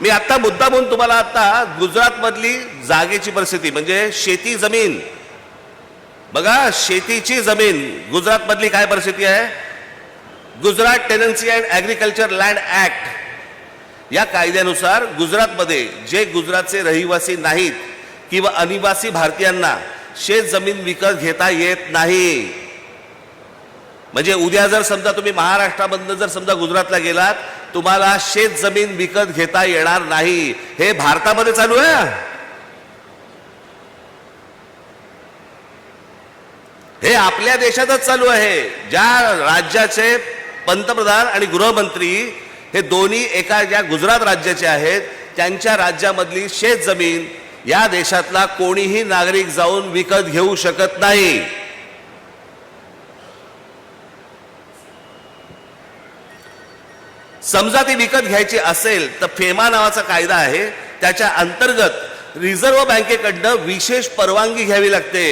मी आता मुद्दा म्हणून तुम्हाला आता गुजरातमधली जागेची परिस्थिती म्हणजे शेती जमीन. बघा शेतीची जमीन गुजरातमधली काय परिस्थिती आहे? Gujarat tenancy and agriculture land act. या कायद्यानुसार गुजरातमध्ये जे गुजरातचे रहिवासी नाहीत किंवा अनिवासी भारतीयांना शेत जमीन विकत घेता येत नाही. म्हणजे उद्या जर समजा तुम्ही महाराष्ट्रामधनं जर समजा गुजरातला गेलात तुम्हाला शेत जमीन विकत घेता येणार नाही. हे भारतामध्ये चालू आहे? हे आपल्या देशातच चालू आहे. ज्या राज्याचे पंतप्रधान आणि गृहमंत्री हे दोन्ही एका ज्या गुजरात राज्याचे आहेत त्यांच्या राज्यामधली शेत जमीन या देशातला कोणीही नागरिक जाऊन विकत घेऊ शकत नाही. समजा ती विकत घ्यायची असेल तर फेमा नावाचा कायदा आहे त्याच्या अंतर्गत रिझर्व्ह बँकेकडनं विशेष परवानगी घ्यावी लागते.